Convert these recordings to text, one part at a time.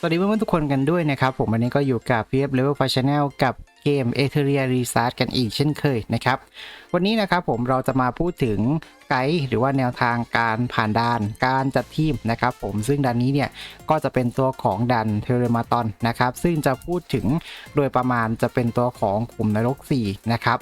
สวัสดีเพื่อนๆทุกคนกันด้วยนะครับ ผมวันนี้ก็อยู่กับ PF Level 5 Channel กับเกม e t e r i a Restart กันอีกเช่นเคยนะครับ วันนี้นะครับผมเราจะมาพูดถึงไกด์หรือว่าแนวทางการผ่านด่านการจัดทีมนะครับผมซึ่งด่านนี้เนี่ยก็จะเป็นตัวของดันเทเรมาตอนนะครับ ซึ่งจะพูดถึงโดยประมาณจะเป็นตัวของขุมนรก4นะครับ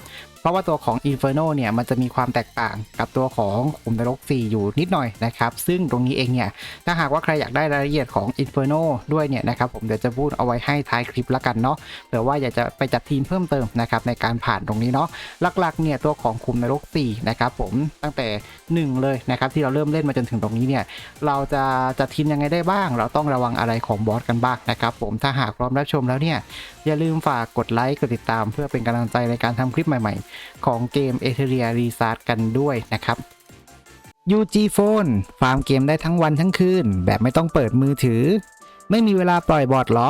ราะว่าตัวของ Inferno เนี่ยมันจะมีความแตกต่างกับตัวของขุมนรก 4 อยู่นิดหน่อยนะครับ ซึ่งตรงนี้เองเนี่ยถ้าหากว่าใครอยากได้รายละเอียดของ Inferno ด้วยเนี่ยนะครับผมเดี๋ยวจะพูดเอาไว้ให้ท้ายคลิปละกันเนาะเผื่อว่าอยากจะไปจัดทีมเพิ่มเติมนะครับในการผ่านตรงนี้เนาะหลักๆเนี่ยตัวของคุมนรก 4 นะครับผมตั้งแต่ 1 เลยนะครับที่เราเริ่มเล่นมาจนถึงตรงนี้เนี่ยเราจะจัดทีมยังไงได้บ้าง เราต้องระวังอะไรของบอสกันบ้างนะครับผมถ้าหากพร้อมรับชมแล้วเนี่ยอย่าลืมฝากกดไลค์กดติดตาม เพื่อเป็นกำลังใจในการทำคลิปใหม่ๆของเกม e t e r e a r e s a r t กันด้วยนะครับ UG Phone ฟาร์มเกมได้ทั้งวันทั้งคืน แบบไม่ต้องเปิดมือถือ ไม่มีเวลาปล่อยบอดเหรอ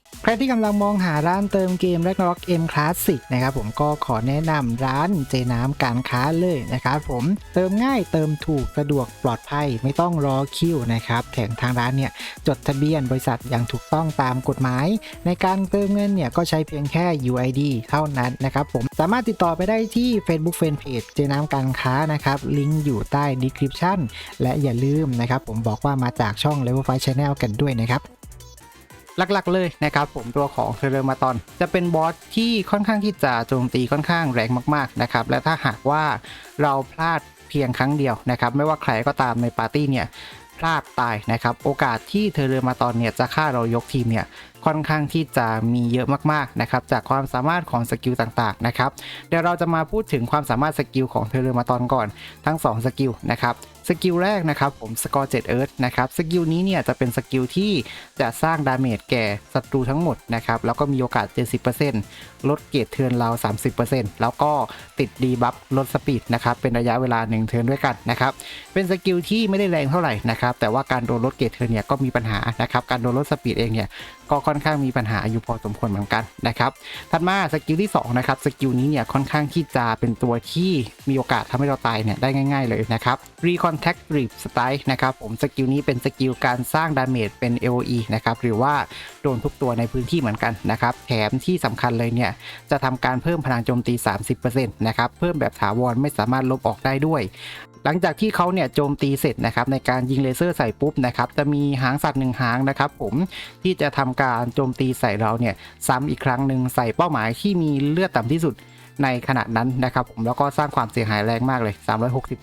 ใครที่กำลังมองหาร้านเติมเกม Ragnarok M Classic นะครับผมก็ขอแนะนำร้านเจน้ำการค้าเลยนะครับผมเติมง่ายเติมถูกสะดวกปลอดภัยไม่ต้องรอคิวนะครับแถมทางร้านเนี่ยจดทะเบียนบริษัทอย่างถูกต้องตามกฎหมาย ในการเติมเงินเนี่ยก็ใช้เพียงแค่ UID เท่านั้นนะครับผมสามารถติดต่อไปได้ที่ Facebook Fanpage เจน้ำการค้านะครับลิงก์อยู่ใต้ description และอย่าลืมนะครับผมบอกว่ามาจากช่อง Level 5 Channel กันด้วยนะครับ หลักๆเลยนะครับผมตัวของเทเลมาตอน จะเป็นบอสที่ค่อนข้างที่จะโจมตีค่อนข้างแรงมากๆนะครับและถ้าหากว่าเราพลาดเพียงครั้งเดียวนะครับไม่ว่าใครก็ตามในปาร์ตี้เนี่ยพลาดตายนะครับโอกาสที่เทเลมาตอนเนี่ยจะฆ่าเรายกทีมเนี่ยค่อนข้างที่จะมีเยอะมากๆนะครับจากความสามารถของสกิลต่างๆนะครับเดี๋ยวเราจะมาพูดถึงความสามารถสกิลของเทเลมาตอนก่อนทั้งสองสกิลนะครับ สกิลแรกนะครับผมสกอร์7เอิร์ธนะครับสกิลนี้เนี่ยจะเป็นสกิลที่จะสร้างดาเมจแก่ศัตรูทั้งหมดนะครับแล้วก็มีโอกาส 70%ลดเกรดเทิร์นเรา 30%แล้วก็ติดดีบัฟลดสปีดนะครับเป็นระยะเวลา 1 เทิร์นด้วยกันนะครับเป็นสกิลที่ไม่ได้แรงเท่าไหร่นะครับแต่ว่าการโดนลดเกรดเทิร์นเนี่ยก็มีปัญหานะครับการโดนลดสปีดเองเนี่ย ก็ค่อนข้างมีปัญหาอยู่พอสมควรเหมือนกันนะครับถัดมาสกิลที่2นะครับสกิลนี้เนี่ยค่อนข้างที่จะเป็นตัวที่มีโอกาสทำให้เราตายเนี่ยได้ง่าย ๆเลยนะครับ Recontact Rip Strike นะครับผมสกิลนี้เป็นสกิลการสร้างดาเมจเป็น AOE นะครับหรือว่าโดนทุกตัวในพื้นที่เหมือนกันนะครับแถมที่สำคัญเลยเนี่ยจะทำการเพิ่มพลังโจมตี 30%นะครับเพิ่มแบบถาวรไม่สามารถลบออกได้ด้วย หลังจากที่เขาเนี่ยโจมตีเสร็จนะครับในการยิงเลเซอร์ใส่ปุ๊บนะครับจะมีหางสัตว์หนึ่งหางนะครับผมที่จะทำการโจมตีใส่เราเนี่ยซ้ำอีกครั้งหนึ่งใส่เป้าหมายที่มีเลือดต่ำที่สุดในขณะนั้นนะครับผมแล้วก็สร้างความเสียหายแรงมากเลย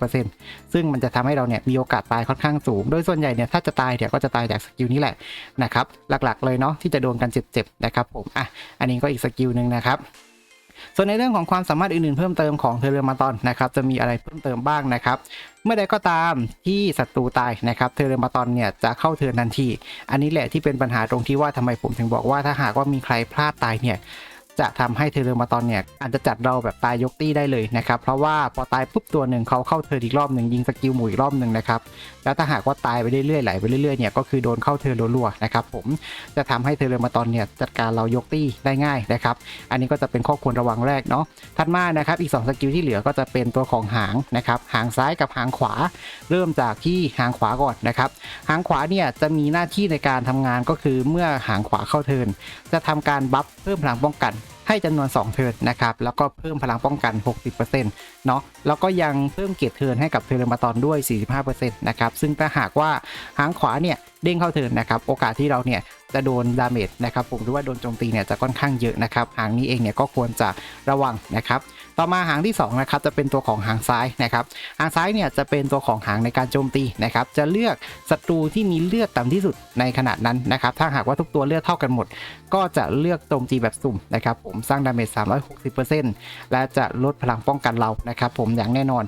360%ซึ่งมันจะทำให้เราเนี่ยมีโอกาสตายค่อนข้างสูง โดยส่วนใหญ่เนี่ยถ้าจะตายเนี่ยก็จะตายจากสกิลนี้แหละนะครับหลักๆเลยเนาะที่จะโดนกันเจ็บๆนะครับผมอะอันนี้ก็อีกสกิลหนึ่งนะครับ ส่วนในเรื่องของความสามารถอื่นๆเพิ่มเติมของเทเรมาตอนนะครับจะมีอะไรเพิ่มเติมบ้างนะครับเมื่อใดก็ตามที่ศัตรูตายนะครับเทเรมาตอนเนี่ยจะเข้าเทินทันทีอันนี้แหละที่เป็นปัญหาตรงที่ว่าทำไมผมถึงบอกว่าถ้าหากว่ามีใครพลาดตายเนี่ย จะทำให้เทเรมาตอนเนี่ยอาจจะจัดเราแบบตายยกตี้ได้เลยนะครับเพราะว่าพอตายปุ๊บตัวหนึ่งเขาเข้าเทิร์อีกรอบหนึ่งยิงสกิลหมู่อีกรอบหนึ่งนะครับแล้วถ้าหากว่าตายไปเรื่อยๆไหลไปเรื่อยๆเนี่ยก็คือโดนเข้าเทิร์นรัวๆนะครับผมจะทำให้เทเรมาตอนเนี่ยจัดการเรายกตี้ได้ง่ายนะครับอันนี้ก็จะเป็นข้อควรระวังแรกเนาะถัดมานะครับอีก 2 สกิลที่เหลือก็จะเป็นตัวของหางนะครับหางซ้ายกับหางขวา เริ่มจากที่หางขวาก่อนนะครับหางขวาเนี่ยจะมีหน้าที่ในการทำงานก็คือเมื่อหางขวาเข้าเทิร์นจะทำการบัฟเพิ่มพลังป้องกัน ให้จำนวน 2 เทิร์นนะครับ แล้วก็เพิ่มพลังป้องกัน 60%เนาะแล้วก็ยังเพิ่มเกียรติเทิร์นให้กับเทเลมาตอนด้วย 45%นะครับ ซึ่งถ้าหากว่าหางขวาเนี่ยเด้งเข้าเทิร์นนะครับ โอกาสที่เราเนี่ยจะโดนดาเมจนะครับผมหรือว่าโดนโจมตีเนี่ยจะค่อนข้างเยอะนะครับ หางนี้เองเนี่ยก็ควรจะระวังนะครับ ต่อมาหางที่2นะครับจะเป็นตัวของหางซ้ายนะครับหางซ้ายเนี่ยจะเป็นตัวของหางในการโจมตีนะครับจะเลือกศัตรูที่มีเลือดต่ำที่สุดในขณะนั้นนะครับถ้าหากว่าทุกตัวเลือดเท่ากันหมด ก็จะเลือกโจมตีแบบสุ่มนะครับผมสร้างดาเมจ360%และจะลดพลังป้องกันเรานะครับผมอย่างแน่นอน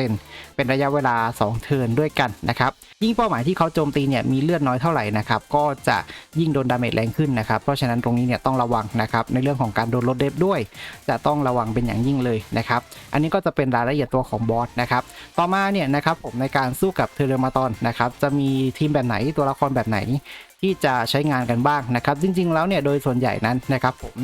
100%เป็นระยะเวลา 2 เทิร์นด้วยกันนะครับ ยิ่งเป้าหมายที่เขาโจมตีเนี่ยมีเลือดน้อยเท่าไหร่นะครับก็จะยิ่งโดนดาเมจแรงขึ้นนะครับเพราะฉะนั้นตรงนี้เนี่ยต้องระวังนะครับในเรื่องของการโดนลดเดฟด้วย จะต้องระวังเป็นอย่างยิ่งเลยนะครับอันนี้ก็จะเป็นรายละเอียดตัวของบอสนะครับต่อมาเนี่ยนะครับผมในการสู้กับเทเลมาตอนนะครับจะมีทีมแบบไหนตัวละครแบบไหนที่จะใช้งานกันบ้างนะครับ จริง ๆ แล้วเนี่ยโดยส่วนใหญ่นั้นนะครับผม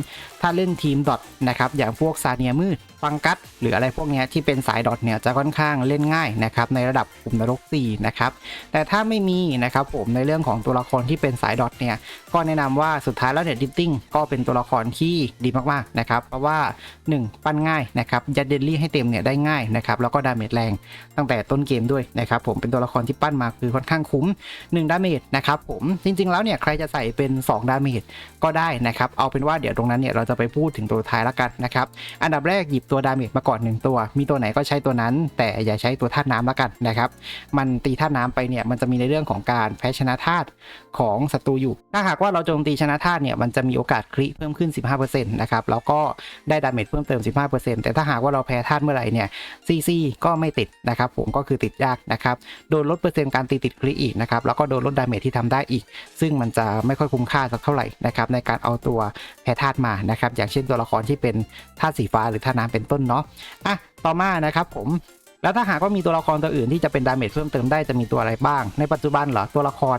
ถ้าเล่นทีมดอทนะครับอย่างพวกซาเนียมืดฟังกัสหรืออะไรพวกนี้ที่เป็นสายดอทเนี่ยจะค่อนข้างเล่นง่ายนะครับในระดับกลุ่มนรก4นะครับแต่ถ้าไม่มีนะครับผมในเรื่องของตัวละครที่เป็นสายดอทเนี่ยก็แนะนำว่าสุดท้ายแล้วเนี่ยดิตติ้งก็เป็นตัวละครที่ดีมากๆนะครับเพราะว่า 1 ปั้นง่ายนะครับยัดเดลลี่ให้เต็มเนี่ยได้ง่ายนะครับแล้วก็ดาเมจแรงตั้งแต่ต้นเกมด้วยนะครับผมเป็นตัวละครที่ปั้นมาคือค่อนข้างคุ้ม1ดาเมจนะครับผมจริงๆแล้วเนี่ยใครจะใส่เป็น 2 ดาเมจก็ได้นะครับเอาเป็นว่าเดี๋ยวตรงนั้นเนี่ยเราจะไปพูดถึงตัวท้ายละกันนะครับ อันดับแรกหยิบตัวดาเมจมาก่อน 1 ตัว มีตัวไหนก็ใช้ตัวนั้น แต่อย่าใช้ตัวธาตุน้ำละกันนะครับ มันตีธาตุน้ำไปเนี่ยมันจะมีในเรื่องของการแพ้ชนะธาตุของศัตรูอยู่ ถ้าหากว่าเราโจมตีชนะธาตุเนี่ยมันจะมีโอกาสคริเพิ่มขึ้น 15%นะครับ แล้วก็ได้ดาเมจเพิ่มเติม 15%แต่ถ้าหากว่าเราแพ้ธาตุเมื่อไหร่เนี่ยซีซีก็ไม่ติดนะครับ ผมก็คือติดยากนะครับ โดนลดเปอร์เซ็นต์การตีติดคริอีกนะครับ แล้วก็โดนลดดาเมจที่ทำได้อีก ซึ่งมันจะไม่ค่อยคุ้มค่าสักเท่าไหร่นะครับในการเอาตัวแพ้ธาตุมานะครับอย่างเช่นตัวละครที่เป็นธาตุสีฟ้าหรือธาตุน้ำเป็นต้นเนาะอะต่อมานะครับผม แล้วถ้าหากว่ามีตัวละครตัวอื่นที่จะเป็นดาเมจเพิ่มเติมได้จะมีตัวอะไรบ้าง ในปัจจุบันเหรอตัวละคร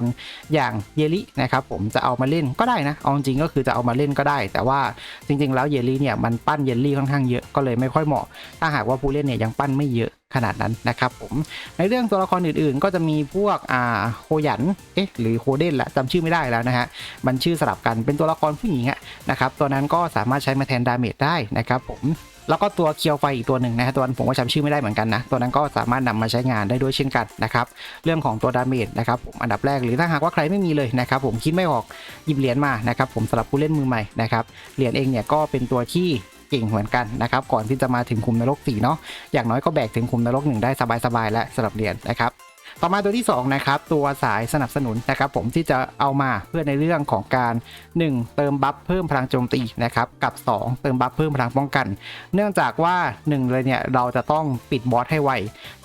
อย่างเยลินะครับผมจะเอามาเล่นก็ได้นะเอาจริงก็คือจะเอามาเล่นก็ได้ แต่ว่าจริง ๆ แล้วเยลิเนี่ยมันปั้นเยลี่ค่อนข้างเยอะก็เลยไม่ค่อยเหมาะ ถ้าหากว่าผู้เล่นเนี่ยยังปั้นไม่เยอะขนาดนั้นนะครับผมในเรื่องตัวละครอื่นๆ ก็จะมีพวกอ่าโคยันเอ๊ะหรือโคเดนละจำชื่อไม่ได้แล้วนะฮะมันชื่อสลับกันเป็นตัวละครผู้หญิงอะนะครับตัวนั้นก็สามารถใช้มาแทนดาเมจได้นะครับผม แล้วก็ตัวเคียวไฟอีกตัวหนึ่งนะฮะตัวนั้นผมก็จำชื่อไม่ได้เหมือนกันนะ ตัวนั้นก็สามารถนำมาใช้งานได้ด้วยเช่นกันนะครับ เรื่องของตัวดาเมจนะครับผมอันดับแรกหรือถ้าหากว่าใครไม่มีเลยนะครับผมคิดไม่ออกหยิบเหรียญมานะครับผมสำหรับผู้เล่นมือใหม่นะครับเหรียญเองเนี่ยก็เป็นตัวที่เก่งเหมือนกันนะครับก่อนที่จะมาถึงคุมนรกสี่เนาะอย่างน้อยก็แบกถึงคุมนรกหนึ่งได้สบายๆและสำหรับเหรียญนะครับ ต่อมาตัวที่2นะครับตัวสายสนับสนุนนะครับผมที่จะเอามาเพื่อในเรื่องของการ 1 เติมบัฟเพิ่มพลังโจมตีนะครับกับ 2 เติมบัฟเพิ่มพลังป้องกัน เนื่องจากว่า 1 เลยเนี่ยเราจะต้องปิดบอสให้ไว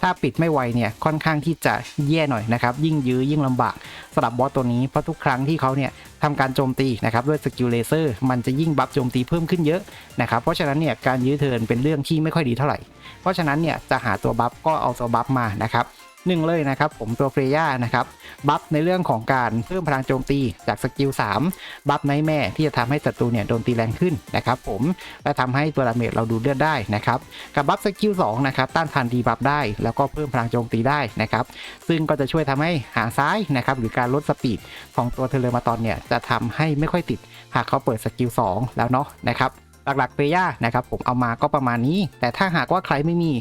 ถ้าปิดไม่ไวเนี่ยค่อนข้างที่จะแย่หน่อยนะครับยิ่งยื้อยิ่งลำบากสำหรับบอสตัวนี้เพราะทุกครั้งที่เขาเนี่ยทำการโจมตีนะครับด้วยสกิลเลเซอร์มันจะยิ่งบัฟโจมตีเพิ่มขึ้นเยอะนะครับเพราะฉะนั้นเนี่ยการยื้อเทินเป็นเรื่องที่ไม่ค่อยดีเท่าไหร่ เพราะฉะนั้นเนี่ยจะหาตัวบัฟก็เอาตัวบัฟมานะครับ หนึ่งเลยนะครับผมตัวเฟรย่านะครับบัฟในเรื่องของการเพิ่มพลังโจมตีจากสกิล3บัฟไนแม่ที่จะทำให้ศัตรูเนี่ยโดนตีแรงขึ้นนะครับผมและทำให้ตัวดาเมจเราดูเลือดได้นะครับกับบัฟสกิล2นะครับต้านทานดีบัฟได้ แล้วก็เพิ่มพลังโจมตีได้นะครับซึ่งก็จะช่วยทำให้หางซ้ายนะครับหรือการลดสปีดของตัวเทเลมาตอนเนี่ยจะทำให้ไม่ค่อยติดหากเขาเปิดสกิล2แล้วเนาะนะครับ หลักๆเฟย่านะครับผมเอามาก็ประมาณนี้ แต่ถ้าหากว่าใครไม่มี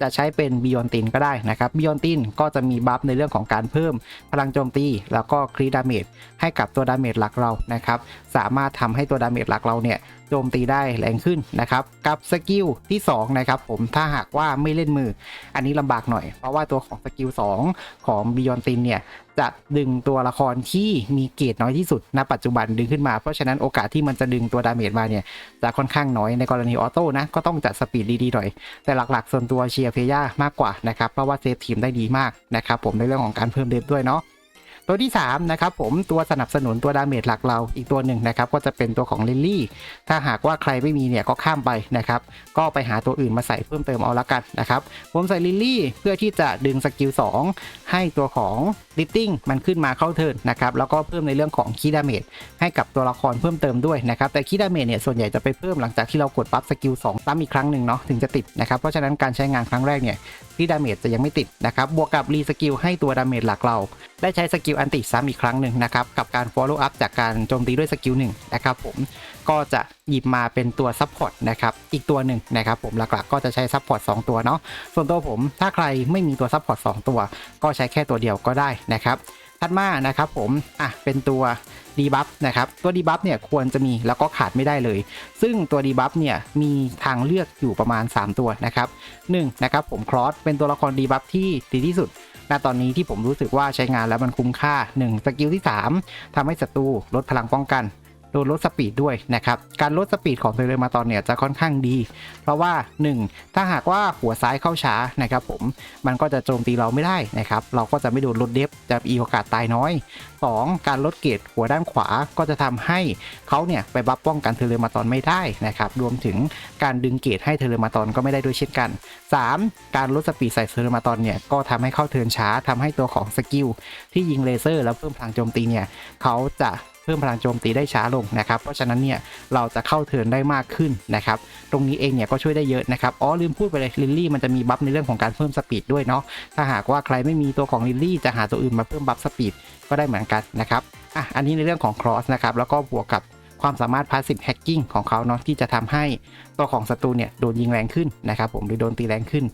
จะใช้เป็นบิยอนตินก็ได้นะครับบิยอนตินก็จะมีบัฟในเรื่องของการเพิ่มพลังโจมตี แล้วก็ครีดาเมจให้กับตัวดาเมจหลักเรานะครับสามารถทำให้ตัวดาเมจหลักเราเนี่ยโจมตีได้แรงขึ้นนะครับกับสกิลที่2นะครับผมถ้าหากว่าไม่เล่นมือ อันนี้ลำบากหน่อยเพราะว่าตัวของสกิล2ของบิยอนตินเนี่ย จะดึงตัวละครที่มีเกรดน้อยที่สุดณปัจจุบันดึงขึ้นมา เพราะฉะนั้นโอกาสที่มันจะดึงตัวดาเมจมาเนี่ยจะค่อนข้างน้อยในกรณีออโต้นะ ก็ต้องจัดสปีดดีๆหน่อย แต่หลักๆ ส่วนตัวเชียร์เพย่ามากกว่านะครับ เพราะว่าเซฟทีมได้ดีมากนะครับผมในเรื่องของการเพิ่มเดฟด้วยเนาะ ตัวที่3นะครับผมตัวสนับสนุนตัวดาเมจหลักเราอีกตัวหนึ่งนะครับก็จะเป็นตัวของลิลลี่ ถ้าหากว่าใครไม่มีเนี่ยก็ข้ามไปนะครับก็ไปหาตัวอื่นมาใส่เพิ่มเติมเอาละกันนะครับผมใส่ลิลลี่เพื่อที่จะดึงสกิล2ให้ตัวของลิตติ้งมันขึ้นมาเข้าเทิร์นนะครับแล้วก็เพิ่มในเรื่องของคีดาเมจให้กับตัวละครเพิ่มเติมด้วยนะครับแต่คีดาเมจเนี่ยส่วนใหญ่จะไปเพิ่มหลังจากที่เรากดปั๊บสกิล2ตั้มอีกครั้งหนึ่งเนาะถึงจะติดนะครับเพราะฉะนั้นการใช้งานครั้งแรกเนี่ยที่ดาเมจจะยังไม่ติดนะครับบวกกับรีสกิลให้ตัวดาเมจหลักเรา ได้ใช้สกิลอันติซ้ำอีกครั้งหนึ่งนะครับ กับการ follow up จากการโจมตีด้วยสกิลหนึ่งนะครับผมก็จะหยิบมาเป็นตัวซัพพอร์ตนะครับอีกตัวหนึ่งนะครับผมหลักๆ ก็จะใช้ซัพพอร์ต2ตัวเนาะส่วนตัวผมถ้าใครไม่มีตัวซัพพอร์ต2ตัว ก็ใช้แค่ตัวเดียวก็ได้นะครับถัดมานะครับผมอะเป็นตัวดีบัฟนะครับตัวดีบัฟเนี่ยควรจะมีแล้วก็ขาดไม่ได้เลย ซึ่งตัวดีบัฟเนี่ยมีทางเลือกอยู่ประมาณ 3 ตัวนะครับ1นะครับผมครอสเป็นตัวละครดีบัฟที่ดีที่สุด ณตอนนี้ที่ผมรู้สึกว่าใช้งานแล้วมันคุ้มค่า 1 สกิลที่ 3ทำให้ศัตรูลดพลังป้องกัน โดนลดสปีดด้วยนะครับ การลดสปีดของเทเลมาตอนเนี่ยจะค่อนข้างดี เพราะว่า 1 ถ้าหากว่าหัวซ้ายเข้าช้านะครับผม มันก็จะโจมตีเราไม่ได้นะครับ เราก็จะไม่โดนลดเดฟจะมีโอกาสตายน้อย 2 การลดเกรดหัวด้านขวาก็จะทำให้เขาเนี่ยไปบัฟป้องกันเทเลมาตอนไม่ได้นะครับ รวมถึงการดึงเกรดให้เทเลมาตอนก็ไม่ได้ด้วยเช่นกัน 3. การลดสปีดใส่เทเลมาตอนเนี่ยก็ทำให้เข้าเทินช้าทำให้ตัวของสกิลที่ยิงเลเซอร์ แล้วเพิ่มพลังโจมตีเนี่ยเขาจะ เพิ่มพลังโจมตีได้ช้าลงนะครับ เพราะฉะนั้นเนี่ยเราจะเข้าเทิร์นได้มากขึ้นนะครับ ตรงนี้เองเนี่ยก็ช่วยได้เยอะนะครับ อ๋อลืมพูดไปเลยลิลลี่มันจะมีบัฟในเรื่องของการเพิ่มสปีดด้วยเนาะ ถ้าหากว่าใครไม่มีตัวของลิลลี่จะหาตัวอื่นมาเพิ่มบัฟสปีดก็ได้เหมือนกันนะครับ อะ อันนี้ในเรื่องของครอสนะครับ แล้วก็บวกกับ ความสามารถ passive hacking ของเขาเนาะที่จะทำให้ตัวของศัตรูเนี่ยโดนยิงแรงขึ้นนะครับผมหรือโดนตีแรงขึ้น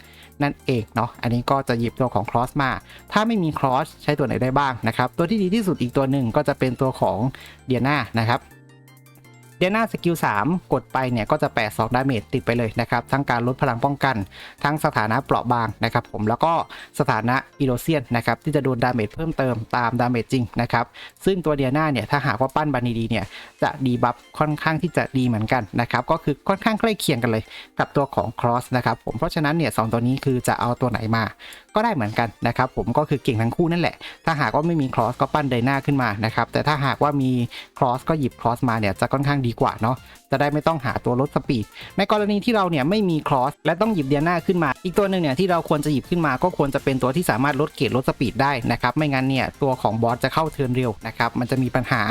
นั่นเองเนาะอันนี้ก็จะหยิบตัวของ Cross มา ถ้าไม่มี Cross ใช้ตัวไหนได้บ้างนะครับตัวที่ดีที่สุดอีกตัวหนึ่งก็จะเป็นตัวของเดียนานะครับ เดียนาสกิล3กดไปเนี่ยก็จะแปดสองดาเมจติดไปเลยนะครับ ทั้งการลดพลังป้องกัน ทั้งสถานะเปราะบางนะครับผมแล้วก็สถานะอิโรเซียนนะครับที่จะโดนดาเมจเพิ่มเติมตามดาเมจจริงนะครับซึ่งตัวเดียนาเนี่ยถ้าหากว่าปั้นบานีดีเนี่ยจะดีบัฟค่อนข้างที่จะดีเหมือนกันนะครับก็คือค่อนข้างใกล้เคียงกันเลยกับตัวของครอสนะครับผมเพราะฉะนั้นเนี่ยสองตัวนี้คือจะเอาตัวไหนมา ก็ได้เหมือนกันนะครับผมก็คือเก่งทั้งคู่นั่นแหละ ถ้าหากว่าไม่มีครอสก็ปั้นไดนาขึ้นมานะครับแต่ถ้าหากว่ามีครอสก็หยิบครอสมาเนี่ยจะค่อนข้างดีกว่าเนาะจะได้ไม่ต้องหาตัวลดสปีด ในกรณีที่เราเนี่ยไม่มีครอสและต้องหยิบเดียนาขึ้นมา อีกตัวหนึ่งเนี่ยที่เราควรจะหยิบขึ้นมา ก็ควรจะเป็นตัวที่สามารถลดเกรดลดสปีดได้นะครับไม่งั้นเนี่ยตัวของบอสจะเข้าเทิร์นเร็วนะครับมันจะมีปัญหา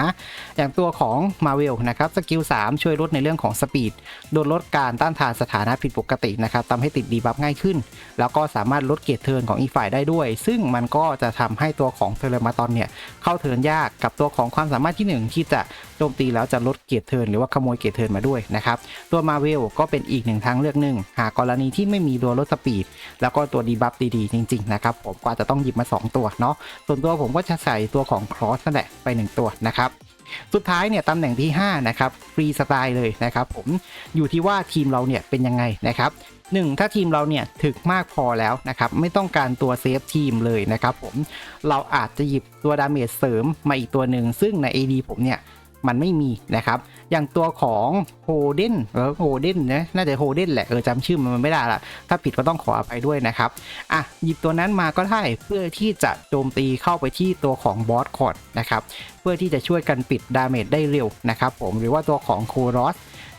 อย่างตัวของมาเวลนะครับสกิล3ช่วยลดในเรื่องของสปีดโดนลดการต้านทานสถานะผิดปกตินะครับทำให้ติดดีบัฟง่ายขึ้น แล้วก็สามารถลดเกรดเทิร์นของอีกฝ่ายได้ด้วย ซึ่งมันก็จะทำให้ตัวของเทเลมาตอนเนี่ยเข้าเทิร์นยากกับตัวของความสามารถที่หนึ่งที่จะโจมตีแล้วจะลดเกียรดเทิร์นหรือว่าขโมยเกียรดเทิร์นมาด้วยนะครับตัวมาเวลก็เป็นอีกหนึ่งทางเลือกหนึ่งหากกรณีที่ไม่มีตัวลดสปีด แล้วก็ตัวดีบัฟดีๆ จริงๆนะครับผมก็อาจจะต้องหยิบมา 2 ตัวเนาะส่วนตัวผมก็จะใส่ตัวของครอสนั่นแหละไป 1 ตัวนะครับสุดท้ายเนี่ยตำแหน่งที่ 5 นะครับ ฟรีสไตล์เลยนะครับผมอยู่ที่ว่าทีมเราเนี่ยเป็นยังไงนะครับ 1 ถ้าทีมเราเนี่ยถึกมากพอแล้วนะครับ ไม่ต้องการตัวเซฟทีมเลยนะครับผมเราอาจจะหยิบตัวดาเมจเสริมมาอีกตัวหนึ่ง ซึ่งใน AD ผมเนี่ยมันไม่มีนะครับ อย่างตัวของโฮเดนเออโฮเดนนะน่าจะโฮเดนแหละเออจำชื่อมันไม่ได้ละถ้าผิดก็ต้องขออภัยด้วยนะครับ อะ หยิบตัวนั้นมาก็ได้เพื่อที่จะโจมตีเข้าไปที่ตัวของบอสคอร์ดนะครับ เพื่อที่จะช่วยกันปิดดาเมจได้เร็วนะครับผมหรือว่าตัวของโครอส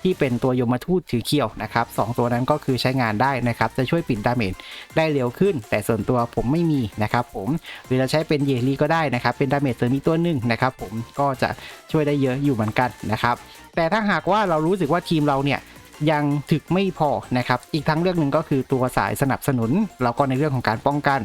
ที่เป็นตัวยมทูตถือเขี้ยวนะครับสองตัวนั้นก็คือใช้งานได้นะครับจะช่วยปิดดาเมจได้เร็วขึ้น แต่ส่วนตัวผมไม่มีนะครับผมหรือจะใช้เป็นเยลีก็ได้นะครับเป็นดาเมจเสริมอีกตัวหนึ่งนะครับผมก็จะช่วยได้เยอะอยู่เหมือนกันนะครับแต่ถ้าหากว่าเรารู้สึกว่าทีมเราเนี่ยยังถึกไม่พอนะครับ อีกทั้งเรื่องหนึ่งก็คือตัวสายสนับสนุน แล้วก็ในเรื่องของการป้องกัน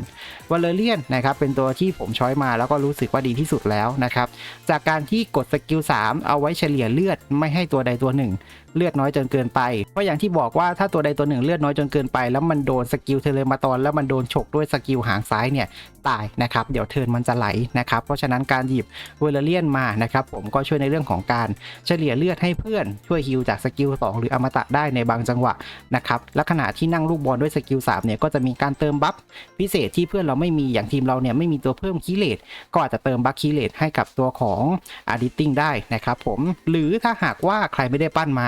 วอลเลเลียนนะครับเป็นตัวที่ผมช้อยมาแล้วก็รู้สึกว่าดีที่สุดแล้วนะครับ จากการที่กดสกิล3เอาไว้เฉลี่ยเลือดไม่ให้ตัวใดตัวหนึ่ง เลือดน้อยจนเกินไปเพราะอย่างที่บอกว่าถ้าตัวใดตัวหนึ่งเลือดน้อยจนเกินไป แล้วมันโดนสกิลเทเลมาตอนแล้วมันโดนฉกด้วยสกิลหางซ้ายเนี่ยตายนะครับเดี๋ยวเทิร์นมันจะไหลนะครับเพราะฉะนั้นการหยิบเวลเลียนมานะครับผมก็ช่วยในเรื่องของการเฉลี่ยเลือดให้เพื่อนช่วยฮิลจากสกิล2หรืออมตะได้ในบางจังหวะนะครับและขณะที่นั่งลูกบอลด้วยสกิล3เนี่ยก็จะมีการเติมบัฟพิเศษที่เพื่อนเราไม่มีอย่างทีมเราเนี่ยไม่มีตัวเพิ่มคีเลตก็อาจจะเติมบัฟคีเลตให้กับตัวของอาดิติ้งได้นะครับผมหรือถ้าหากว่าใครไม่ได้ปั้นมา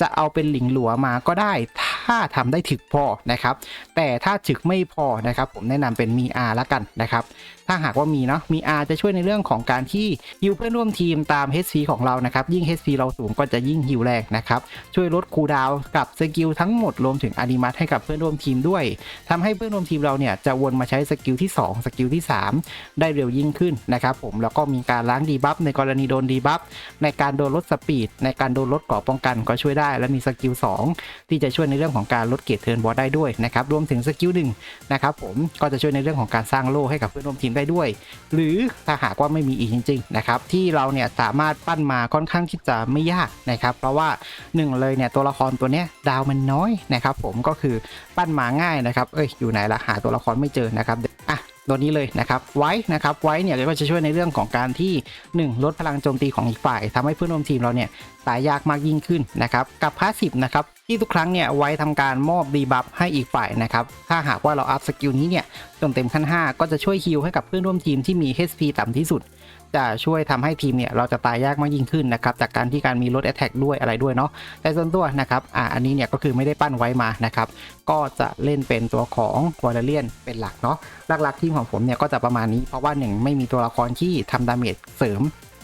จะเอาเป็นหลิงหลัวมาก็ได้ ถ้าทำได้ถึกพอนะครับ แต่ถ้าถึกไม่พอนะครับ ผมแนะนำเป็นมี R ละกันนะครับ ถ้าหากว่ามีเนาะมี R จะช่วยในเรื่องของการที่ฮิวเพื่อนร่วมทีมตาม HP ของเรานะครับ ยิ่ง HP เราสูงก็จะยิ่งฮิวแรงนะครับ ช่วยลดคูดาวกับสกิลทั้งหมดรวมถึงอนิมัตให้กับเพื่อนร่วมทีมด้วยทำให้เพื่อนร่วมทีมเราเนี่ยจะวนมาใช้สกิลที่ 2 สกิลที่ 3 ได้เร็วยิ่งขึ้นนะครับ ผมแล้วก็มีการล้างดีบัฟในกรณีโดนดีบัฟในการโดนลดสปีดในการโดนลดเกราะป้องกันก็ช่วยได้และมีสกิล2ที่จะช่วยในเรื่องของการลดเกรดเทิร์นบอสได้ด้วยนะครับรวมถึงสกิลหนึ่งนะครับผมก็จะช่วยในเรื่องของการสร้างโล่ให้กับเพื่อนร่วมทีมได้ด้วย หรือถ้าหากว่าไม่มีอีกจริงๆนะครับที่เราเนี่ยสามารถปั้นมาค่อนข้างที่จะไม่ยากนะครับเพราะว่าหนึ่งเลยเนี่ยตัวละครตัวเนี้ยดาวมันน้อยนะครับผมก็คือปั้นมาง่ายนะครับเอ้ยอยู่ไหนละหาตัวละครไม่เจอนะครับ ตัวนี้เลยนะครับไว้นะครับไว้เนี่ยก็จะช่วยในเรื่องของการที่ 1 ลดพลังโจมตีของอีกฝ่ายทำให้เพื่อนร่วมทีมเราเนี่ยตายยากมากยิ่งขึ้นนะครับกับพาสซีฟนะครับที่ทุกครั้งเนี่ยไว้ทำการมอบดีบัฟให้อีกฝ่ายนะครับถ้าหากว่าเราอัพสกิลนี้เนี่ยจนเต็มขั้น 5 ก็จะช่วยฮิลให้กับเพื่อนร่วมทีมที่มี HP ต่ำที่สุด จะช่วยทำให้ทีมเนี่ยเราจะตายยากมากยิ่งขึ้นนะครับจากการที่การมีลดแอตแทกด้วยอะไรด้วยเนาะแต่ส่วนตัวนะครับอ่าอันนี้เนี่ยก็คือไม่ได้ปั้นไว้มานะครับก็จะเล่นเป็นตัวของวอลเลนเป็นหลักเนาะหลักๆทีมของผมเนี่ยก็จะประมาณนี้เพราะว่าหนึ่งไม่มีตัวละครที่ทำดาเมจเสริม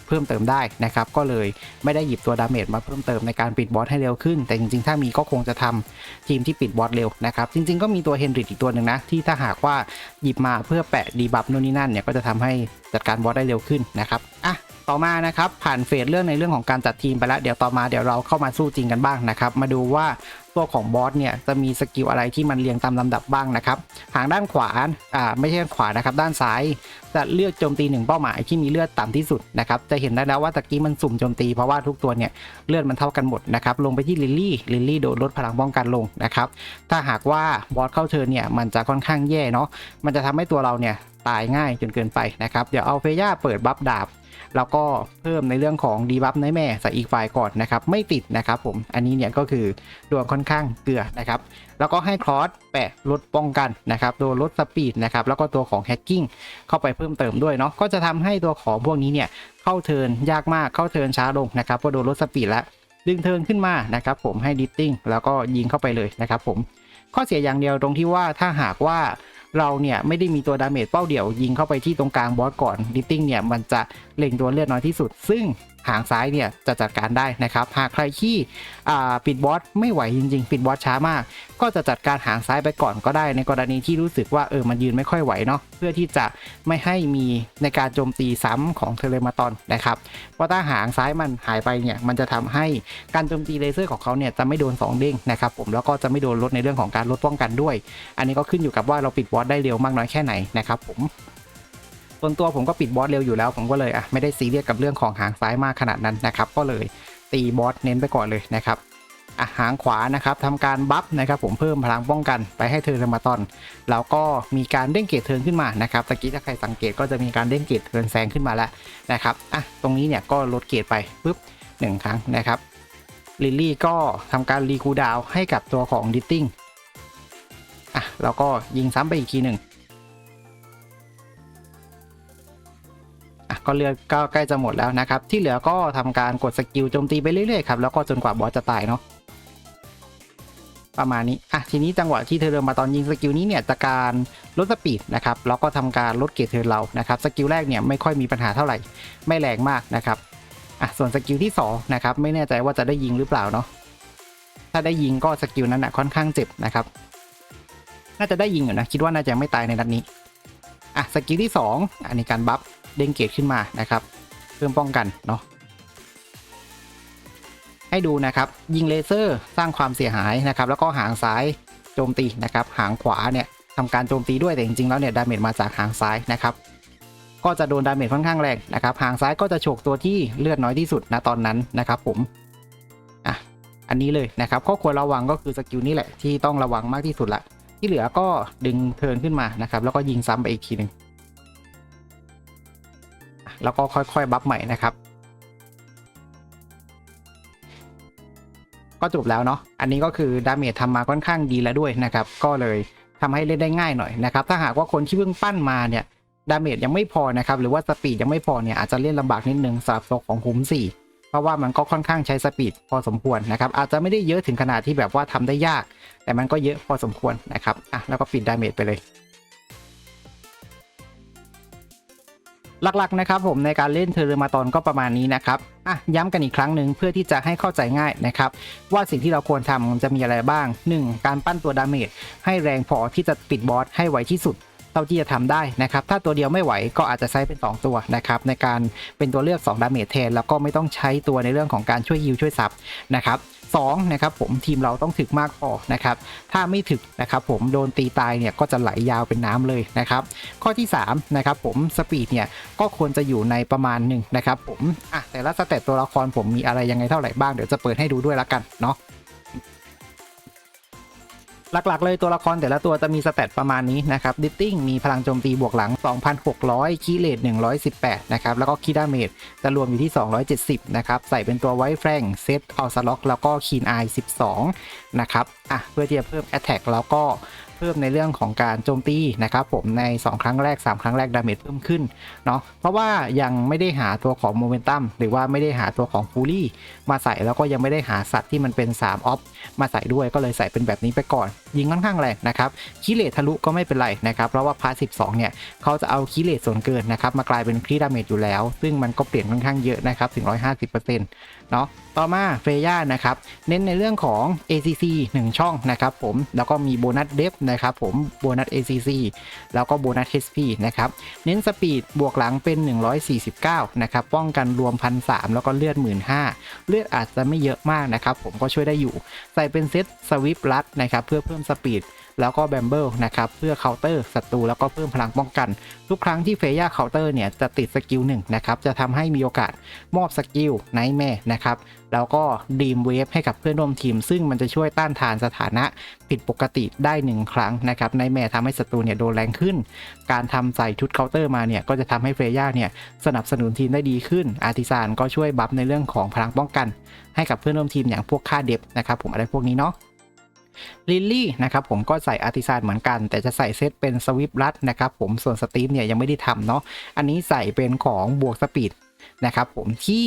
เพิ่มเติมได้นะครับก็เลยไม่ได้หยิบตัวดาเมจมาเพิ่มเติมในการปิดบอสให้เร็วขึ้น แต่จริงๆ ถ้ามีก็คงจะทำทีมที่ปิดบอสเร็วนะครับจริงๆก็มีตัวเฮนริกอีกตัวหนึ่งนะที่ถ้าหากว่าหยิบมาเพื่อแปะดีบัฟนู่นนี่นั่นเนี่ยก็จะทำให้จัดการบอสได้เร็วขึ้นนะครับอะ ต่อมานะครับผ่านเฟสเรื่องในเรื่องของการจัดทีมไปแล้ว เดี๋ยวต่อมาเดี๋ยวเราเข้ามาสู้จริงกันบ้างนะครับ มาดูว่าตัวของบอสเนี่ยจะมีสกิลอะไรที่มันเรียงตามลำดับบ้างนะครับหางด้านขวาอ่าไม่ใช่ด้านขวานะครับ ด้านซ้ายจะเลือกโจมตีหนึ่งเป้าหมายที่มีเลือดต่ำที่สุดนะครับจะเห็นได้แล้วว่าตะกี้มันสุ่มโจมตีเพราะว่าทุกตัวเนี่ยเลือดมันเท่ากันหมดนะครับลงไปที่ลิลลี่ลิลลี่โดนลดพลังป้องกันลงนะครับถ้าหากว่าบอสเข้าเทิร์นเนี่ยมันจะค่อนข้างแย่เนาะมันจะทำให้ตัวเราเนี่ยตายง่ายจนเกินไปนะครับเดี๋ยวเอาเฟย่าเปิดบัฟดาบ แล้วก็เพิ่มในเรื่องของดีบัฟในแม่ใส่อีกฝ่ายก่อนนะครับ ไม่ติดนะครับผม อันนี้เนี่ยก็คือดวงค่อนข้างเกลือนะครับ แล้วก็ให้คลอสแปะลดป้องกันนะครับ โดนลดสปีดนะครับ แล้วก็ตัวของแฮกกิ้งเข้าไปเพิ่มเติมด้วยเนาะ ก็จะทำให้ตัวของพวกนี้เนี่ยเข้าเทินยากมาก เข้าเทินช้าลงนะครับเพราะโดนลดสปีดแล้ว ดึงเทินขึ้นมานะครับผมให้ดิตติ้งแล้วก็ยิงเข้าไปเลยนะครับผม ข้อเสียอย่างเดียวตรงที่ว่าถ้าหากว่า เราเนี่ยไม่ได้มีตัวดาเมจเป้าเดี่ยวยิงเข้าไปที่ตรงกลางบอสก่อนดิฟติ้งเนี่ยมันจะเล็งตัวเลือดน้อยที่สุด ซึ่ง หางซ้ายเนี่ยจะจัดการได้นะครับ หากใครที่ปิดบอสไม่ไหวจริง ๆ ปิดบอสช้ามาก ก็จะจัดการหางซ้ายไปก่อนก็ได้ ในกรณีที่รู้สึกว่าเออมันยืนไม่ค่อยไหวเนาะเพื่อที่จะไม่ให้มีในการโจมตีซ้ำของเทเลมาตอนนะครับเพราะถ้าหางซ้ายมันหายไปเนี่ยมันจะทำให้การโจมตีเลเซอร์ของเขาเนี่ยจะไม่โดนสองเด้งนะครับผมแล้วก็จะไม่โดนลดในเรื่องของการลดป้องกันด้วย อันนี้ก็ขึ้นอยู่กับว่าเราปิดบอสได้เร็วมากน้อยแค่ไหนนะครับผม ส่วนตัวผมก็ปิดบอสเร็วอยู่แล้ว ผมก็เลยอะไม่ได้ซีเรียสกับเรื่องของหางซ้ายมากขนาดนั้นนะครับ ก็เลยตีบอสเน้นไปก่อนเลยนะครับอะหางขวานะครับทำการบัฟนะครับผมเพิ่มพลังป้องกันไปให้เธอร์มาตอน แล้วก็มีการเด้งเกตเทิร์นขึ้นมานะครับตะกี้ถ้าใครสังเกตก็จะมีการเด้งเกตเทิร์นแซงขึ้นมาแล้วนะครับอะตรงนี้เนี่ยก็ลดเกตไปปุ๊บหนึ่งครั้งนะครับลิลลี่ก็ทำการรีคูดาวให้กับตัวของดิตติ้งอะแล้วก็ยิงซ้ำไปอีกทีหนึ่ง ก็เรือก็ใกล้จะหมดแล้วนะครับ ที่เหลือก็ทำการกดสกิลโจมตีไปเรื่อยๆครับแล้วก็จนกว่าบอสจะตายเนาะประมาณนี้อะทีนี้จังหวะที่เธอเดินมาตอนยิงสกิลนี้เนี่ยจะการลดสปีดนะครับแล้วก็ทำการลดเกรดเธอเรานะครับสกิลแรกเนี่ยไม่ค่อยมีปัญหาเท่าไหร่ไม่แรงมากนะครับอะส่วนสกิลที่สองนะครับไม่แน่ใจว่าจะได้ยิงหรือเปล่าเนาะถ้าได้ยิงก็สกิลนั้นนะค่อนข้างเจ็บนะครับ น่าจะได้ยิงอยู่นะคิดว่าน่าจะไม่ตายในนัดนี้อะสกิลที่สองอันนี้การบัฟ เด้งเกตขึ้นมานะครับ เพิ่มป้องกันเนาะให้ดูนะครับยิงเลเซอร์สร้างความเสียหายนะครับแล้วก็หางซ้ายโจมตีนะครับหางขวาเนี่ยทำการโจมตีด้วยแต่จริงๆแล้วเนี่ยดาเมจมาจากหางซ้ายนะครับก็จะโดนดาเมจค่อนข้างแรงนะครับหางซ้ายก็จะโฉกตัวที่เลือดน้อยที่สุดนะตอนนั้นนะครับผมอะอันนี้เลยนะครับข้อควรระวังก็คือสกิลนี้แหละที่ต้องระวังมากที่สุดละที่เหลือก็ดึงเทิร์นขึ้นมานะครับแล้วก็ยิงซ้ำไปอีกทีหนึ่ง แล้วก็ค่อยๆบัฟใหม่นะครับ ก็จบแล้วเนาะอันนี้ก็คือดาเมจทำมาค่อนข้างดีแล้วด้วยนะครับ ก็เลยทำให้เล่นได้ง่ายหน่อยนะครับ ถ้าหากว่าคนที่เพิ่งปั้นมาเนี่ยดาเมจยังไม่พอนะครับ หรือว่าสปีดยังไม่พอเนี่ยอาจจะเล่นลำบากนิดนึงสำหรับตัวของหุมสี่เพราะว่ามันก็ค่อนข้างใช้สปีดพอสมควรนะครับ อาจจะไม่ได้เยอะถึงขนาดที่แบบว่าทำได้ยาก แต่มันก็เยอะพอสมควรนะครับอะแล้วก็ปิดดาเมจไปเลย หลักๆนะครับผมในการเล่นเทอร์มาตอนก็ประมาณนี้นะครับอะย้ำกันอีกครั้งหนึ่งเพื่อที่จะให้เข้าใจง่ายนะครับว่าสิ่งที่เราควรทำจะมีอะไรบ้าง 1. การปั้นตัวดาเมจให้แรงพอที่จะปิดบอสให้ไวที่สุดเท่าที่จะทำได้นะครับ ถ้าตัวเดียวไม่ไหวก็อาจจะใช้เป็น 2 ตัวนะครับในการเป็นตัวเลือก2ดาเมจแทน แล้วก็ไม่ต้องใช้ตัวในเรื่องของการช่วยฮิวช่วยซับนะครับ สองนะครับผมทีมเราต้องถึกมากพอนะครับถ้าไม่ถึกนะครับผมโดนตีตายเนี่ยก็จะไหลยาวเป็นน้ำเลยนะครับข้อที่3นะครับผมสปีดเนี่ยก็ควรจะอยู่ในประมาณหนึ่งนะครับผมอะแต่ละสเตตตัวละครผมมีอะไรยังไงเท่าไหร่บ้างเดี๋ยวจะเปิดให้ดูด้วยละกันเนาะ หลักๆ เลยตัวละครแต่ละตัวจะมีสเตตประมาณนี้นะครับดิตติ้งมีพลังโจมตีบวกหลัง 2,600 คีเลต118 นะครับ แล้วก็คีดาเมจจะรวมอยู่ที่ 270 นะครับ ใส่เป็นตัวไวแฟรงเซตออสล็อกแล้วก็คีนไอ12 นะครับ อะ เพื่อที่จะเพิ่มแอตแทกแล้วก็ เพิ่มในเรื่องของการโจมตีนะครับผมใน 2 ครั้งแรก 3 ครั้งแรกดาเมจเพิ่มขึ้นเนาะเพราะว่ายังไม่ได้หาตัวของโมเมนตัมหรือว่าไม่ได้หาตัวของฟูลี่มาใส่แล้วก็ยังไม่ได้หาสัตว์ที่มันเป็น3ออฟมาใส่ด้วยก็เลยใส่เป็นแบบนี้ไปก่อน ยิงค่อนข้างแรงนะครับคีเลททะลุก็ไม่เป็นไรนะครับเพราะว่าพาร์ท12เนี่ยเขาจะเอาคีเลทส่วนเกินนะครับมากลายเป็นครีดาเมจอยู่แล้ว ซึ่งมันก็เปลี่ยนค่อนข้างเยอะนะครับถึง 150%เนาะต่อมาเฟย่านะครับเน้นในเรื่องของ ACC 1 ช่องนะครับผมแล้วก็มีโบนัสเดฟนะครับผมโบนัส ACC แล้วก็โบนัส HP นะครับเน้นสปีดบวกหลังเป็น 149 นะครับป้องกันรวม 1,300 แล้วก็เลือด 15,000 เลือดอาจจะไม่เยอะมากนะครับผมก็ช่วยได้อยู่ ใส่เป็นเซตสวิปลัดนะครับเพื่อเพิ่มสปีดแล้วก็แบมเบิลนะครับเพื่อเคาน์เตอร์ศัตรูแล้วก็เพิ่มพลังป้องกัน ทุกครั้งที่เฟย่าเคาน์เตอร์เนี่ยจะติดสกิลหนึ่งนะครับจะทำให้มีโอกาสมอบสกิลไนท์แม่นะครับแล้วก็ดีมเวฟให้กับเพื่อนร่วมทีม ซึ่งมันจะช่วยต้านทานสถานะผิดปกติได้หนึ่งครั้งนะครับไนท์แม่ทำให้ศัตรูเนี่ยโดนแรงขึ้น การทำใส่ชุดเคาน์เตอร์มาเนี่ยก็จะทำให้เฟย่าเนี่ยสนับสนุนทีมได้ดีขึ้น อาร์ติซานก็ช่วยบัฟในเรื่องของพลังป้องกัน ให้กับเพื่อนร่วมทีมอย่างพวกค่าเดฟนะครับผมอะไรพวกนี้เนาะ ลิลลี่นะครับผมก็ใส่อาร์ติซานเหมือนกัน แต่จะใส่เซตเป็นสวิปรัดนะครับผมส่วนสตีฟเนี่ยยังไม่ได้ทำเนาะอันนี้ใส่เป็นของบวกสปีดนะครับผมที่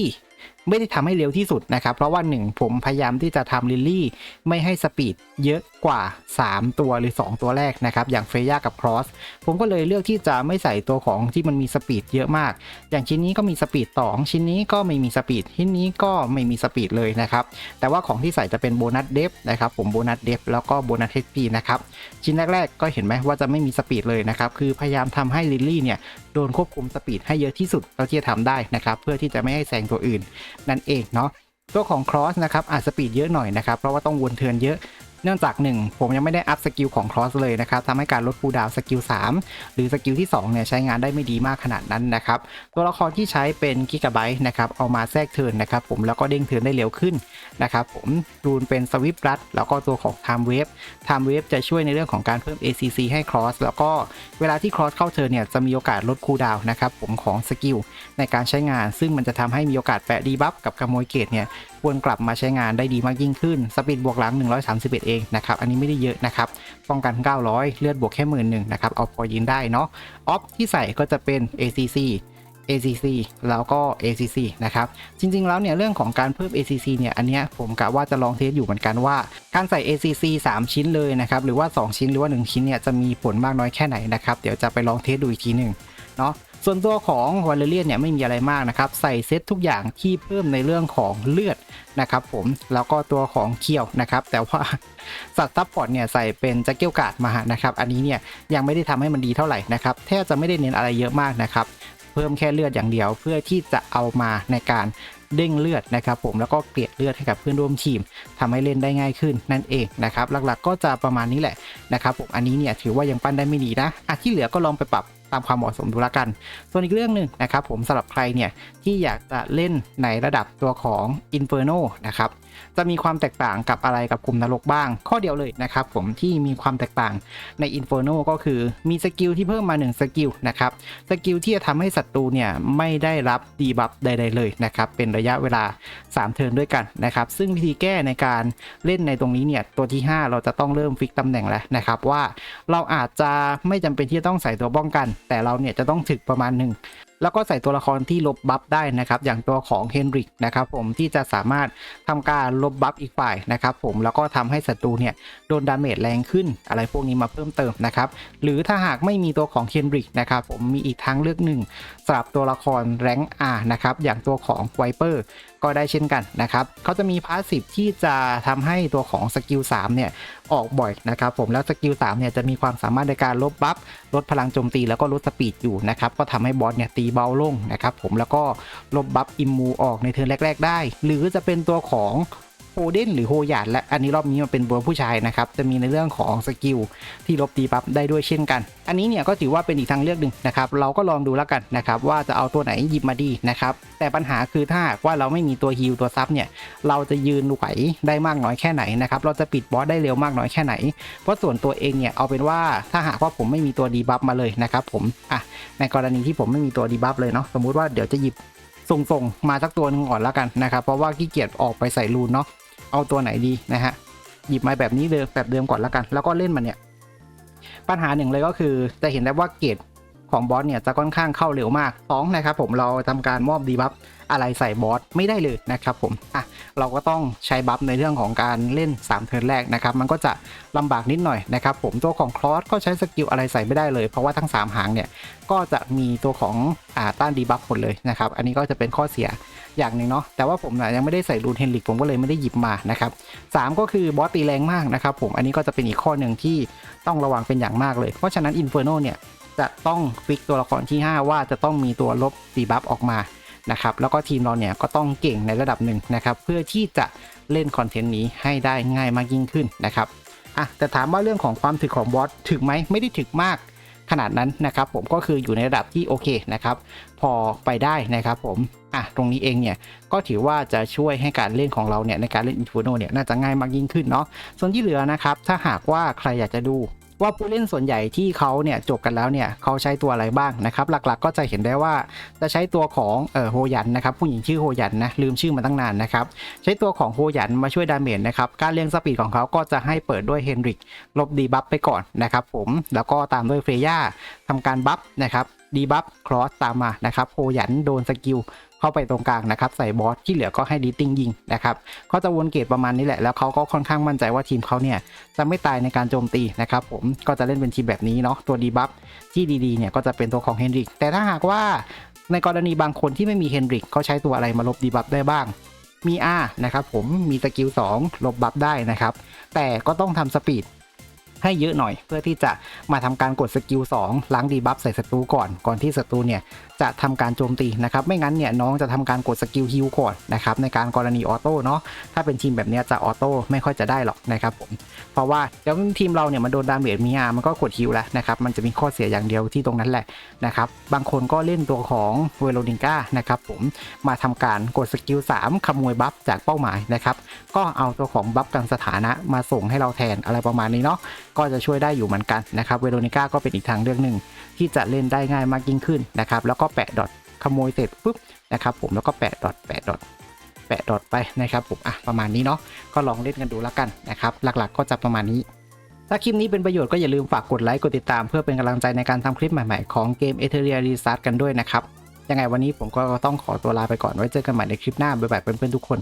ไม่ได้ทำให้เร็วที่สุดนะครับ เพราะว่า 1 ผมพยายามที่จะทำลิลลี่ไม่ให้สปีดเยอะกว่า 3 ตัวหรือ 2 ตัวแรกนะครับ อย่างเฟย่ากับครอสผมก็เลยเลือกที่จะไม่ใส่ตัวของที่มันมีสปีดเยอะมาก อย่างชิ้นนี้ก็มีสปีด2ชิ้นนี้ก็ไม่มีสปีดชิ้นนี้ก็ไม่มีสปีดเลยนะครับ แต่ว่าของที่ใส่จะเป็นโบนัสเดฟนะครับผมโบนัสเดฟแล้วก็โบนัสเฮปีนะครับชิ้นแรกๆก็เห็นไหมว่าจะไม่มีสปีดเลยนะครับคือพยายามทำให้ลิลลี่เนี่ยโดนควบคุมสปีดให้เยอะที่สุดเท่าที่จะทำได้นะครับเพื่อที่จะไม่ให้แซงตัวอื่นนั่นเองเนาะตัวของครอสนะครับอาจสปีดเยอะหน่อยนะครับเพราะว่าต้องวนเทินเยอะ เนื่องจาก 1 ผมยังไม่ได้อัพสกิลของครอสเลยนะครับทำให้การลดคูดาวสกิล3หรือสกิลที่2เนี่ยใช้งานได้ไม่ดีมากขนาดนั้นนะครับตัวละครที่ใช้เป็นกิกะไบต์นะครับเอามาแทรกเทินนะครับผมแล้วก็เด้งเทินได้เร็วขึ้นนะครับผมรูนเป็นสวิปรัดแล้วก็ตัวของ Time Wave Time Wave จะช่วยในเรื่องของการเพิ่ม ACC ให้ครอสแล้วก็เวลาที่ครอสเข้าเทินเนี่ยจะมีโอกาสลดคูดาวนะครับผมของสกิลในการใช้งาน ซึ่งมันจะทำให้มีโอกาสแปะดีบัฟกับขโมยเกตเนี่ยวรกลับมาใช้งานได้ดีมากยิ่งขึ้น สปีดบวกหลัง 131 เองนะครับ อันนี้ไม่ได้เยอะนะครับ ป้องกัน 900 เลือดบวกแค่หมื่นหนึ่งนะครับ เอาพอยืนได้เนาะ ออฟที่ใส่ก็จะเป็น ACC ACC แล้วก็ ACC นะครับ จริงๆ แล้วเนี่ยเรื่องของการเพิ่ม ACC เนี่ย อันเนี้ยผมกะว่าจะลองเทสอยู่เหมือนกันว่า การใส่ ACC 3 ชิ้นเลยนะครับ หรือว่า 2 ชิ้นหรือว่า 1 ชิ้นเนี่ยจะมีผลมากน้อยแค่ไหนนะครับ เดี๋ยวจะไปลองเทสดูอีกทีหนึ่งเนาะ ส่วนตัวของวอลเลียนเนี่ยไม่มีอะไรมากนะครับ ใส่เซตทุกอย่างที่เพิ่มในเรื่องของเลือดนะครับผมแล้วก็ตัวของเคียวนะครับ แต่ว่าสัตว์ซับพอร์ตเนี่ยใส่เป็นแจ็คเกิลการ์ดมานะครับ อันนี้เนี่ยยังไม่ได้ทำให้มันดีเท่าไหร่นะครับแทบจะไม่ได้เน้นอะไรเยอะมากนะครับ เพิ่มแค่เลือดอย่างเดียวเพื่อที่จะเอามาในการ เด้งเลือดนะครับผมแล้วก็เกลี่ยเลือดให้กับเพื่อนร่วมทีมทำให้เล่นได้ง่ายขึ้นนั่นเองนะครับหลักๆก็จะประมาณนี้แหละนะครับผมอันนี้เนี่ยถือว่ายังปั้นได้ไม่ดีนะอะที่เหลือก็ลองไปปรับตามความเหมาะสมดูละกัน ส่วนอีกเรื่องหนึ่งนะครับผมสำหรับใครเนี่ยที่อยากจะเล่นในระดับตัวของ Inferno นะครับ จะมีความแตกต่างกับอะไรกับกลุ่มนรกบ้าง ข้อเดียวเลยนะครับผมที่มีความแตกต่างใน Inferno ก็คือมีสกิลที่เพิ่มมา1สกิลนะครับสกิลที่จะทำให้ศัตรูเนี่ยไม่ได้รับดีบัฟใดๆเลยนะครับเป็นระยะเวลา 3 เทิร์นด้วยกันนะครับซึ่งวิธีแก้ในการเล่นในตรงนี้เนี่ยตัวที่ 5 เราจะต้องเริ่มฟิกตำแหน่งแล้วนะครับว่าเราอาจจะไม่จำเป็นที่จะต้องใส่ตัวป้องกัน แต่เราเนี่ยจะต้องถึกประมาณหนึ่ง แล้วก็ใส่ตัวละครที่ลบบัฟได้นะครับอย่างตัวของเฮนริกนะครับผมที่จะสามารถทำการลบบัฟอีกฝ่ายนะครับผมแล้วก็ทำให้ศัตรูเนี่ยโดนดาเมจแรงขึ้นอะไรพวกนี้มาเพิ่มเติมนะครับหรือถ้าหากไม่มีตัวของเฮนริกนะครับผมมีอีกทางเลือกหนึ่งสำหรับตัวละครแรงอานะครับอย่างตัวของไวเปอร์ ก็ได้เช่นกันนะครับเขาจะมีพาสซีฟที่จะทำให้ตัวของสกิล3เนี่ยออกบ่อยนะครับผมแล้วสกิล3เนี่ยจะมีความสามารถในการลบบัฟลดพลังโจมตีแล้วก็ลดสปีดอยู่นะครับก็ทำให้บอสเนี่ยตีเบาลงนะครับผมแล้วก็ลบบัฟอิมมูออกในเทิร์นแรก ๆ ได้ หรือจะเป็นตัวของ เดนหรือโฮยานและอันนี้รอบนี้มันเป็นตัวผู้ชายนะครับ จะมีในเรื่องของสกิลที่ลบดีบัฟได้ด้วยเช่นกัน อันนี้เนี่ยก็ถือว่าเป็นอีกทางเลือกหนึ่งนะครับ เราก็ลองดูแล้วกันนะครับว่าจะเอาตัวไหนหยิบมาดีนะครับ แต่ปัญหาคือถ้าว่าเราไม่มีตัวฮิลตัวซับเนี่ย เราจะยืนไหวได้มากน้อยแค่ไหนนะครับ เราจะปิดบอสได้เร็วมากน้อยแค่ไหน เพราะส่วนตัวเองเนี่ยเอาเป็นว่าถ้าหากว่าผมไม่มีตัวดีบัฟมาเลยนะครับผม อะ ในกรณีที่ผมไม่มีตัวดีบัฟเลยเนาะ สมมุติว่าเดี๋ยวจะหยิบส่งๆ มาสักตัวนึงก่อนแล้วกันนะครับ เพราะว่าขี้เกียจออกไปใส่รูนเนาะ เอาตัวไหนดีนะฮะหยิบมาแบบนี้เดิมแบบเดิมก่อนแล้วกัน แล้วก็เล่นมันเนี่ย ปัญหาหนึ่งเลยก็คือจะเห็นได้ว่าเกรด ของบอสเนี่ยจะค่อนข้างเข้าเร็วมากสองนะครับผมเราทำการมอบดีบัฟอะไรใส่บอสไม่ได้เลยนะครับผมอะเราก็ต้องใช้บัฟในเรื่องของการเล่น 3 เทิร์นแรกนะครับ มันก็จะลำบากนิดหน่อยนะครับผมตัวของคลอสก็ใช้สกิลอะไรใส่ไม่ได้เลย เพราะว่าทั้ง 3 หางเนี่ยก็จะมีตัวของอ่าต้านดีบัฟหมดเลยนะครับอันนี้ก็จะเป็นข้อเสียอย่างหนึ่งเนาะแต่ว่าผมนะยังไม่ได้ใส่รูนเฮนริกผมก็เลยไม่ได้หยิบมานะครับสามก็คือบอสตีแรงมากนะครับผมอันนี้ก็จะเป็นอีกข้อหนึ่งที่ต้องระวังเป็นอย่างมากเลย เพราะฉะนั้นอินเฟอร์โนเนี่ย จะต้องฟิกตัวละครที่ 5 ว่าจะต้องมีตัวลบดีบัฟออกมานะครับแล้วก็ทีมเราเนี่ยก็ต้องเก่งในระดับหนึ่งนะครับเพื่อที่จะเล่นคอนเทนต์นี้ให้ได้ง่ายมากยิ่งขึ้นนะครับอะแต่ถามว่าเรื่องของความถึกของบอสถึกไหมไม่ได้ถึกมากขนาดนั้นนะครับผมก็คืออยู่ในระดับที่โอเคนะครับพอไปได้นะครับผมอะตรงนี้เองเนี่ยก็ถือว่าจะช่วยให้การเล่นของเราเนี่ยในการเล่นอินฟูโนเนี่ยน่าจะง่ายมากยิ่งขึ้นเนาะส่วนที่เหลือนะครับถ้าหากว่าใครอยากจะดู ว่าผู้เล่นส่วนใหญ่ที่เขาเนี่ยจบกันแล้วเนี่ยเขาใช้ตัวอะไรบ้างนะครับ หลักๆ ก็จะเห็นได้ว่าจะใช้ตัวของเอ่อโฮยันนะครับผู้หญิงชื่อโฮยันนะลืมชื่อมาตั้งนานนะครับใช้ตัวของโฮยันมาช่วยดาเมจนะครับการเลี้ยงสปีดของเขาก็จะให้เปิดด้วยเฮนริกลบดีบัฟไปก่อนนะครับผมแล้วก็ตามด้วยเฟรย่าทำการบัฟนะครับดีบัฟครอสตามมานะครับโฮยันโดนสกิล เข้าไปตรงกลางนะครับใส่บอสที่เหลือก็ให้ดีติ้งยิงนะครับเขาจะวนเกตประมาณนี้แหละแล้วเขาก็ค่อนข้างมั่นใจว่าทีมเขาเนี่ยจะไม่ตายในการโจมตีนะครับผมก็จะเล่นเป็นทีมแบบนี้เนาะตัวดีบัฟที่ดีๆเนี่ยก็จะเป็นตัวของเฮนริกแต่ถ้าหากว่าในกรณีบางคนที่ไม่มีเฮนริกเขาใช้ตัวอะไรมาลบดีบัฟได้บ้างมี R นะครับผมมีสกิล2ลบบัฟได้นะครับ แต่ก็ต้องทำสปีดให้เยอะหน่อยเพื่อที่จะมาทำการกดสกิล2ล้างดีบัฟใส่ศัตรูก่อนก่อนที่ศัตรูเนี่ย จะทำการโจมตีนะครับ ไม่งั้นเนี่ยน้องจะทำการกดสกิลฮิลก่อนนะครับในการกรณีออโต้เนาะถ้าเป็นทีมแบบนี้จะออโต้ไม่ค่อยจะได้หรอกนะครับผมเพราะว่าเดี๋ยวทีมเราเนี่ยมันโดนดาเมจมีอามันก็กดฮิวแล้วนะครับมันจะมีข้อเสียอย่างเดียวที่ตรงนั้นแหละนะครับบางคนก็เล่นตัวของเวโรนิก้านะครับผมมาทำการกดสกิล3ขโมยบัฟจากเป้าหมายนะครับก็เอาตัวของบัฟกันสถานะมาส่งให้เราแทนอะไรประมาณนี้เนาะก็จะช่วยได้อยู่เหมือนกันนะครับเวโรนิก้าก็เป็นอีกทางเลือกหนึ่งที่จะเล่นได้ง่ายมากยิ่งขึ้นนะครับแล้วก็แปะดอทขโมยเสร็จปุ๊บนะครับผมแล้วก็แปะดอทแปะดอทแปะดอทไปนะครับผมอะประมาณนี้เนาะก็ลองเล่นกันดูแล้วกันนะครับหลักๆก็จะประมาณนี้ถ้าคลิปนี้เป็นประโยชน์ก็อย่าลืมฝากกดไลค์กดติดตามเพื่อเป็นกำลังใจในการทำคลิปใหม่ๆของเกม e t e r i a r e s a r t กันด้วยนะครับยังไงวันนี้ผมก็ต้องขอตัวลาไปก่อนไว้เจอกันใหม่ในคลิปหน้าบ๊ายบายเพื่อนๆทุกคน